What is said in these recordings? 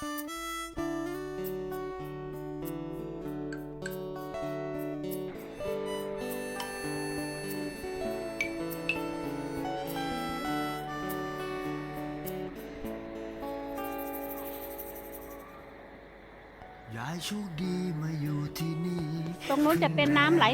ยายโชคดีมาอยู่ที่นี่ ตรงนู้นจะเป็นน้ำไหล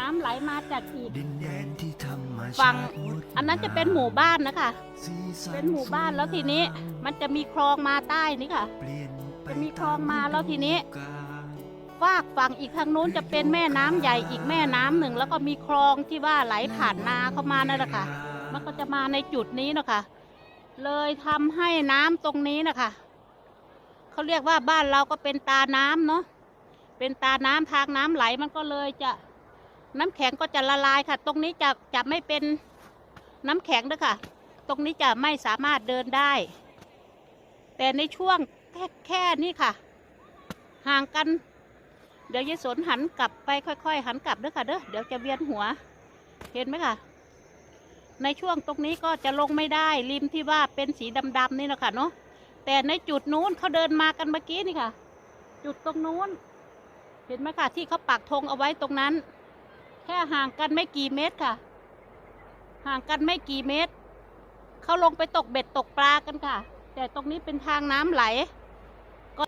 น้ำไหลมาจากอีกดินแดนที่ธรรมฝั่ชางติงดอันนั้นจะเป็นหมู่บ้านนะคะสีสัเป็นหมู่บ้านแล้วทีนี้มันจะมีคลองมาใต้นี่ค่ะเปลี่ยนไปจะมีคลองมาแล้วทีนี้ตามฤดูกาลฝากฝั่งอีกทางนู้นจะเป็นแม่น้ำใหญ่อีกแม่น้ำหนึ่งแล้วก็มีคลองที่ว่าไหลผ่านนาเข้ามานั่นแหละค่ะ มันก็จะมาในจุดนี้เนาะคะ เลยทำให้น้ำตรงนี้นะคะเขาเรียกว่าบ้านเราก็เป็นตาน้ำเนาะเป็นตาน้ำทางน้ำไหลมันก็เลยจะ น้ำแข็งก็จะละลายค่ะ ตรงนี้จะจะไม่เป็นน้ำแข็งด้วยค่ะ ตรงนี้จะไม่สามารถเดินได้ แต่ในช่วงแค่แค่นี้ค่ะ ห่างกัน เดี๋ยวยายสนหันกลับไปค่อย ๆ หันกลับเด้อค่ะเด้อเดี๋ยวจะเวียนหัว เห็นไหมคะในช่วงตรงนี้ก็จะลงไม่ได้ริมที่ว่าเป็นสีดำๆนี่นะค่ะเนาะแต่ในจุดนู้นเขาเดินมากันเมื่อกี้นี่ค่ะ จุดตรงนู้น เห็นไหมคะที่เขาปักธงเอาไว้ตรงนั้น แค่ห่างกันไม่กี่เมตรค่ะ ห่างกันไม่กี่เมตร เขาลงไปตกเบ็ดตกปลากันค่ะ แต่ตรงนี้เป็นทางน้ำไหล ก็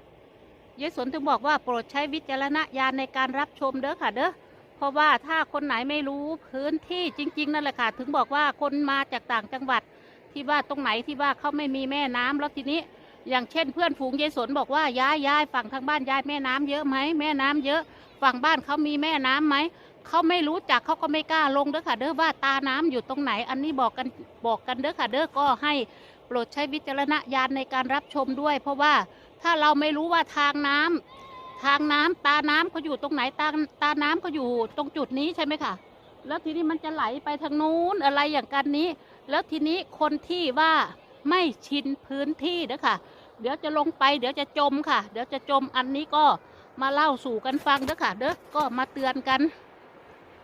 ยายสนถึงบอกว่าโปรดใช้วิจารณญาณในการรับชมเด้อค่ะเด้อเพราะว่าถ้าคนไหนไม่รู้พื้นที่จริง ๆ นั่นแหละค่ะ ถึงบอกว่าคนมาจากต่างจังหวัดที่ว่าตรงไหนที่ว่าเขาไม่มีแม่น้ำแล้วทีนี้ อย่างเช่นเพื่อนฝูงยายสนบอกว่าย้ายย้ายฝั่งทางบ้านย้ายแม่น้ำเยอะไหมแม่น้ำเยอะ ฝั่งบ้านเขามีแม่น้ำไหม เขาไม่รู้จักเขาก็ไม่กล้าลงเด้อค่ะ เด้อว่าตาน้ำอยู่ตรงไหน อันนี้บอกกันบอกกันเด้อค่ะ เด้อก็ให้โปรดใช้วิจารณญาณในการรับชมด้วย เพราะว่าถ้าเราไม่รู้ว่าทางน้ำทางน้ำตาน้ำเขาอยู่ตรงไหนตาตาน้ำเขาอยู่ตรงจุดนี้ใช่ไหมคะแล้วทีนี้มันจะไหลไปทางนู้นอะไรอย่างกันนี้ แล้วทีนี้คนที่ว่าไม่ชินพื้นที่เด้อค่ะ เดี๋ยวจะลงไป เดี๋ยวจะจมค่ะ เดี๋ยวจะจมอันนี้ก็มาเล่าสู่กันฟังเด้อค่ะ เด้อก็มาเตือนกัน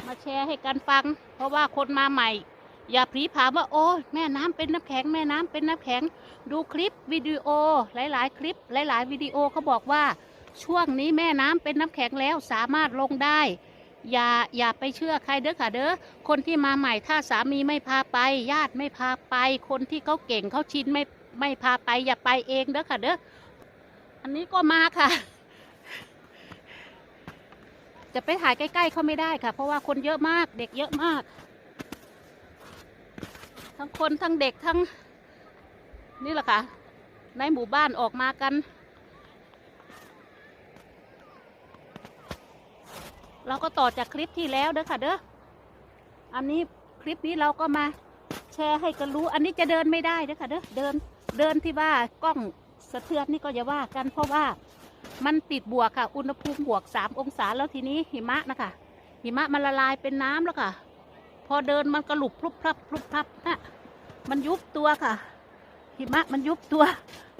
มาแชร์ให้กันฟัง เพราะว่าคนมาใหม่ อย่าพลีผามว่าโอ้แม่น้ำเป็นน้ำแข็งแม่น้ำเป็นน้ำแข็ง ดูคลิปวิดีโอหลาย ๆ คลิปหลาย ๆ วิดีโอเขาบอกว่าช่วงนี้แม่น้ำเป็นน้ำแข็งแล้วสามารถลงได้ อย่าอย่าไปเชื่อใครเด้อค่ะเด้อคนที่มาใหม่ถ้าสามีไม่พาไป ญาติไม่พาไป คนที่เขาเก่งเขาชินไม่ไม่พาไปอย่าไปเองเด้อค่ะเด้ออันนี้ก็มาค่ะ จะไปถ่ายใกล้ ๆ เขาไม่ได้ค่ะ เพราะว่าคนเยอะมากเด็กเยอะมาก ทั้งคนทั้งเด็กทั้งนี่แหละค่ะ ในหมู่บ้านออกมากัน เราก็ต่อจากคลิปที่แล้วเด้อค่ะเด้ออันนี้คลิปนี้เราก็มาแชร์ให้กันรู้ อันนี้จะเดินไม่ได้เด้อค่ะเด้อเดินเดินที่ว่ากล้องสะเทือนนี่ก็อย่าว่ากันเพราะว่า มันติดบวกค่ะ อุณหภูมิบวกสามองศาแล้วทีนี้หิมะนะคะ หิมะมันละลายเป็นน้ำแล้วค่ะ พอเดินมันกระหลุบพลุบพลับพลุบพลับนะมันยุบตัวค่ะ หิมะมันยุบตัว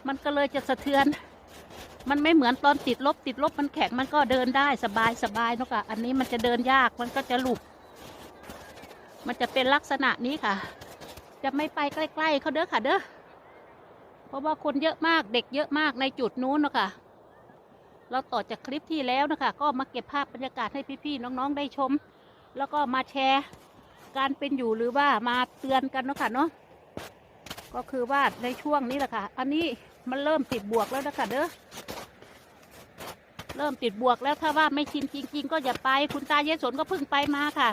มันก็เลยจะสะเทือน มันไม่เหมือนตอนติดลบ ติดลบมันแข็งมันก็เดินได้สบายสบายเนอะค่ะ อันนี้มันจะเดินยากมันก็จะหลุบ มันจะเป็นลักษณะนี้ค่ะ จะไม่ไปใกล้ๆเขาเด้อค่ะเด้อ เพราะว่าคนเยอะมากเด็กเยอะมากในจุดนู้นเนอะค่ะ เราต่อจากคลิปที่แล้วนะคะ ก็มาเก็บภาพบรรยากาศให้พี่ๆน้องๆได้ชม แล้วก็มาแชร์การเป็นอยู่หรือว่ามาเตือนกันเนะค่ะเนาะก็คือว่าในช่วงนี้แหละค่ะ อันนี้มันเริ่มติดบวกแล้วนะคะเด้อเริ่มติดบวกแล้วถ้าว่าไม่ชินจริง ๆ ก็อย่าไปคุณตาเยสนก็เพิ่งไปมาค่ะ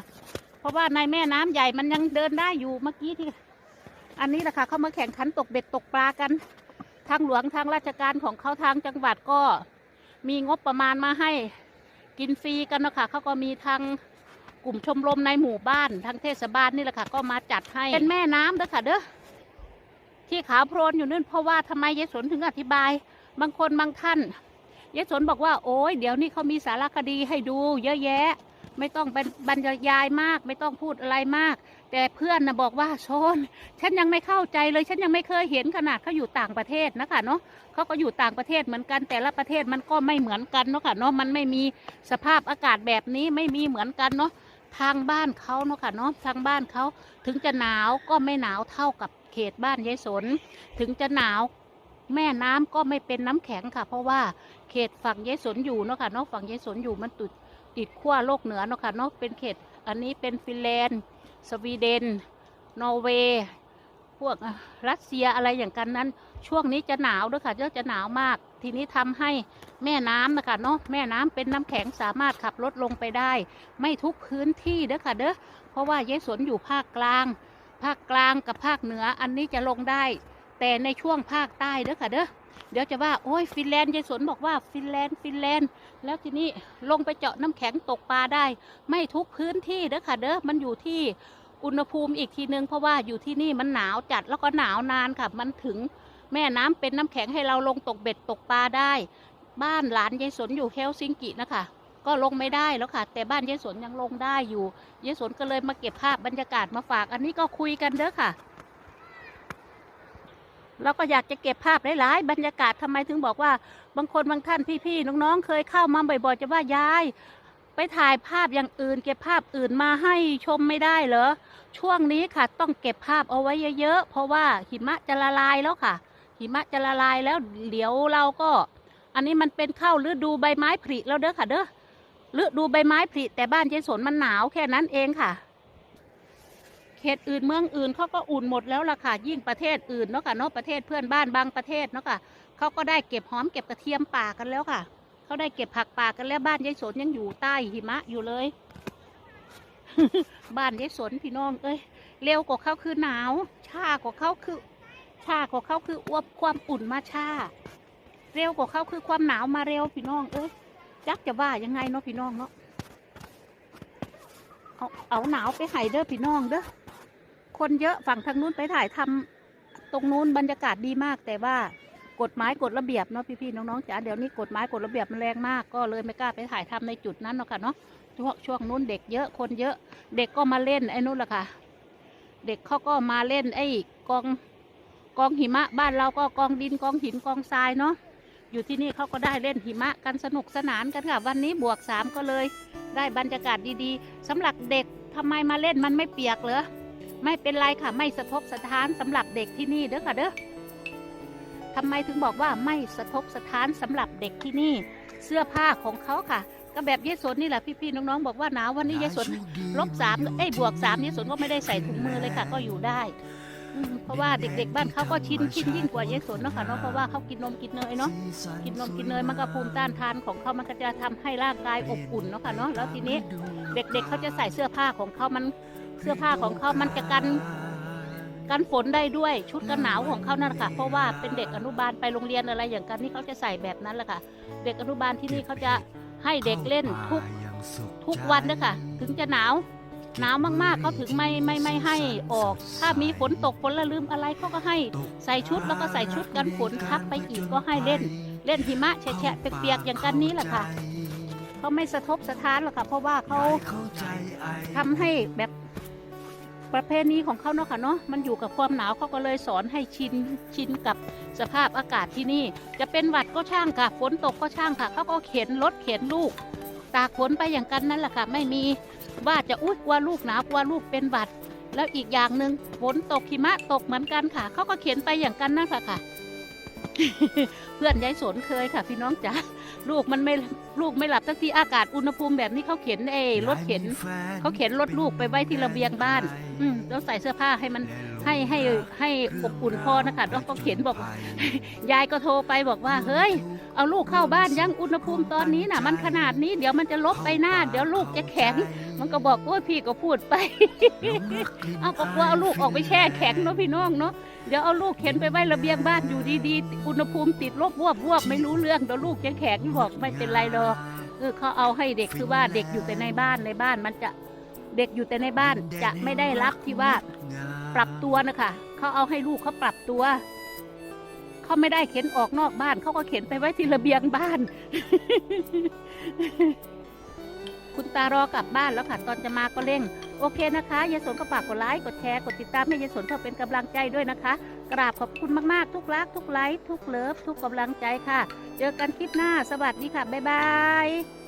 เพราะว่าในแม่น้ำใหญ่มันยังเดินได้อยู่เมื่อกี้ที่ อันนี้แหละค่ะเขามาแข่งขันตกเบ็ดตกปลากัน ทางหลวงทางราชการของเขาทางจังหวัดก็ มีงบประมาณมาให้กินฟรีกันนะคะเขาก็มีทางกลุ่มชมรมในหมู่บ้านทางเทศบาลนี่แหละค่ะ ก็มาจัดให้เป็นแม่น้ำเด้อค่ะเด้อที่ขาวโพลนอยู่นั่นเพราะว่าทำไมยายสนถึงอธิบาย บางคนบางท่านยายสนบอกว่าโอ้ยเดี๋ยวนี้เขามีสารคดีให้ดูเยอะแยะ ไม่ต้องบรรบรรยายมาก ไม่ต้องพูดอะไรมาก แต่เพื่อนนะบอกว่าชนฉันยังไม่เข้าใจเลย ฉันยังไม่เคยเห็นขนาดเขาอยู่ต่างประเทศนะคะเนาะเขาก็อยู่ต่างประเทศเหมือนกัน แต่ละประเทศมันก็ไม่เหมือนกันเนาะค่ะเนาะมันไม่มีสภาพอากาศแบบนี้ไม่มีเหมือนกันเนาะทางบ้านเขาเนาะค่ะเนาะทางบ้านเขาถึงจะหนาวก็ไม่หนาวเท่ากับเขตบ้านยายสน ถึงจะหนาวแม่น้ำก็ไม่เป็นน้ำแข็งค่ะ เพราะว่าเขตฝั่งยายสนอยู่เนาะค่ะเนาะฝั่งยายสนอยู่มันติด ติดขั้วโลกเหนือเนาะค่ะเนาะเป็นเขต อันนี้เป็นฟินแลนด์ สวีเดน นอร์เวย์ พวกรัสเซียอะไรอย่างกันนั้น ช่วงนี้จะหนาวด้วยค่ะจะจะหนาวมาก ทีนี้ทำให้แม่น้ำนะคะเนาะแม่น้ำเป็นน้ำแข็งสามารถขับรถลงไปได้ ไม่ทุกพื้นที่เด้อค่ะเด้อเพราะว่ายายสนอยู่ภาคกลาง ภาคกลางกับภาคเหนืออันนี้จะลงได้ แต่ในช่วงภาคใต้เด้อค่ะเด้อ เดี๋ยวจะว่าโอ้ยฟินแลนด์ยายสนบอกว่าฟินแลนด์ฟินแลนด์ แล้วทีนี้ลงไปเจาะน้ำแข็งตกปลาได้ ไม่ทุกพื้นที่เด้อค่ะเด้อมันอยู่ที่อุณหภูมิอีกทีนึงเพราะว่าอยู่ที่นี่มันหนาวจัดแล้วก็หนาวนานค่ะ มันถึงแม่น้ำเป็นน้ำแข็งให้เราลงตกเบ็ดตกปลาได้ บ้านหลานยายสนอยู่เฮลซิงกินะคะ ก็ลงไม่ได้แล้วค่ะ แต่บ้านยายสนยังลงได้อยู่ยายสนก็เลยมาเก็บภาพบรรยากาศมาฝาก อันนี้ก็คุยกันเด้อค่ะ เราก็อยากจะเก็บภาพหลายๆ บรรยากาศทำไมถึงบอกว่า บางคนบางท่านพี่ๆน้องๆเคยเข้ามาบ่อยๆจะว่ายาย ไปถ่ายภาพอย่างอื่น เก็บภาพอื่นมาให้ชมไม่ได้เหรอช่วงนี้ค่ะต้องเก็บภาพเอาไว้เยอะๆเพราะว่าหิมะจะละลายแล้วค่ะ หิมะจะละลายแล้วเดี๋ยวเราก็ อันนี้มันเป็นเข้าฤดูใบไม้ผลิแล้วเด้อค่ะเด้อฤดูใบไม้ผลิแต่บ้านเจสนมันหนาวแค่นั้นเองค่ะ เขตอื่นเมืองอื่นเขาก็อุ่นหมดแล้วล่ะค่ะยิ่งประเทศอื่นเนาะค่ะเนาะประเทศเพื่อนบ้านบางประเทศเนาะค่ะเขาก็ได้เก็บหอมเก็บกระเทียมป่ากันแล้วค่ะเขาได้เก็บผักป่ากันแล้วบ้านยายสนยังอยู่ใต้หิมะอยู่เลย บ้านยายสนพี่น้อง เอ้ยเร็วกว่าเขาคือหนาวช้ากว่าเขาคือช้ากว่าเขาคืออ้วบความอุ่นมาช้าเร็วกว่าเขาคือความหนาวมาเร็วพี่น้องเอ้ยจักจะว่ายังไงเนาะพี่น้องเนาะเอาเอาหนาวไปไห้เด้อพี่น้องเด้อ คนเยอะฝั่งทางนู้นไปถ่ายทำตรงนู้นบรรยากาศดีมาก แต่ว่ากฎหมายกฎระเบียบเนาะพี่ๆน้องๆจ๋าเดี๋ยวนี้กฎหมายกฎระเบียบมันแรงมากก็เลยไม่กล้าไปถ่ายทำในจุดนั้นเนาะค่ะเนาะช่วงช่วงนู้นเด็กเยอะคนเยอะเด็กก็มาเล่นไอ้นู้นแหละค่ะ เด็กเขาก็มาเล่นไอ้กองกองหิมะบ้านเราก็กองดินกองหินกองทรายเนาะอยู่ที่นี่เขาก็ได้เล่นหิมะกันสนุกสนานกันค่ะ วันนี้บวกสามก็เลย ได้บรรยากาศดีๆสำหรับเด็กทำไมมาเล่นมันไม่เปียกเหรอ ไม่เป็นไรค่ะไม่สะทกสะท้านสำหรับเด็กที่นี่เด้อค่ะเด้อทำไมถึงบอกว่าไม่สะทกสะท้านสำหรับเด็กที่นี่ เสื้อผ้าของเขาค่ะ ก็แบบเยสนนี่แหละพี่ๆน้องๆบอกว่าหนาววันนี้เยสนลบสามเอ้ยบวกสามเยสนก็ไม่ได้ใส่ถุงมือเลยค่ะ ก็อยู่ได้อืมเพราะว่าเด็กๆบ้านเขาก็ชินชินยิ่งกว่าเยสนเนาะค่ะเนาะเพราะว่าเขากินนมกินเนยเนาะกินนมกินเนยมันก็ภูมิต้านทานของเขามันก็จะทำให้ร่างกายอบอุ่นเนาะค่ะเนาะแล้วทีนี้เด็กๆเขาจะใส่เสื้อผ้าของเขามัน เสื้อผ้าของเขามันจะกันกันฝนได้ด้วยชุดกันหนาวของเขานั่นแหละค่ะ เพราะว่าเป็นเด็กอนุบาลไปโรงเรียนอะไรอย่างกันนี่เขาจะใส่แบบนั้นแหละค่ะ เด็กอนุบาลที่นี่เขาจะให้เด็กเล่นทุกทุกวันนะคะถึงจะหนาวหนาวมากๆเขาถึงไม่ไม่ไม่ให้ออก ถ้ามีฝนตกฝนละลืมอะไรเขาก็ให้ใส่ชุดแล้วก็ใส่ชุดกันฝนทักไปอีกก็ให้เล่น เล่นหิมะแฉะๆเปียกๆอย่างกันนี้แหละค่ะเขาไม่สะทกสะท้านหรอกค่ะ เพราะว่าเขาทำให้แบบ ประเพณีของเขาเนาะค่ะเนาะมันอยู่กับความหนาวเขาก็เลยสอนให้ชินชินกับสภาพอากาศที่นี่ จะเป็นหวัดก็ช่างค่ะฝนตกก็ช่างค่ะเขาก็เข็นรถเข็นลูก ตากฝนไปอย่างกันนั่นแหละค่ะ ไม่มีว่าจะอุ้ยกลัวลูกหนาวกลัวลูกเป็นหวัด แล้วอีกอย่างหนึ่งฝนตกหิมะตกเหมือนกันค่ะเขาก็เข็นไปอย่างกันนั่นแหละค่ะ เพื่อนยายสนเคยค่ะ พี่น้องจ๋าลูกมันไม่ลูกไม่หลับสักทีอากาศอุณหภูมิแบบนี้เขาเข็นเอรถเข็นเขาเข็นรถลูกไปไว้ที่ระเบียงบ้าน อืมแล้วใส่เสื้อผ้าให้มัน ให้ให้ให้อบอุ่นพอนะคะแล้วก็เข็นบอก ยายก็โทรไปบอกว่า เฮ้ย เอาลูกเข้าบ้านยังอุณหภูมิตอนนี้น่ะ มันขนาดนี้เดี๋ยวมันจะลบไปหน้า เดี๋ยวลูกจะแข็ง มันก็บอกโอ้ยพี่ก็พูดไปเอาก็กลัวเอาลูกออกไปแช่แข็งเนาะพี่น้องเนาะเดี๋ยวเอาลูกเข็นไปไว้ระเบียงบ้านอยู่ดีๆ อุณหภูมิติดลบวบวบไม่รู้เรื่องเดี๋ยวลูกจะแข็งบอกไม่เป็นไรหรอกเออเขาเอาให้เด็กคือว่าเด็กอยู่แต่ในบ้านในบ้านมันจะ เด็กอยู่แต่ในบ้านจะไม่ได้รับที่ว่าปรับตัวนะคะเขาเอาให้ลูกเขาปรับตัวเขาไม่ได้เข็นออกนอกบ้านเขาก็เข็นไปไว้ที่ระเบียงบ้าน คุณตารอกลับบ้านแล้วค่ะ ตอนจะมาก็เร่ง โอเคนะคะยายสนก็ฝากกดไลค์กดแชร์กดติดตามให้ยายสนเพื่อเป็นกำลังใจด้วยนะคะ กราบขอบคุณมากๆ ทุกรัก ทุกไลค์ทุกเลิฟ ทุกกำลังใจค่ะ เจอกันคลิปหน้า สวัสดีค่ะบ๊ายบาย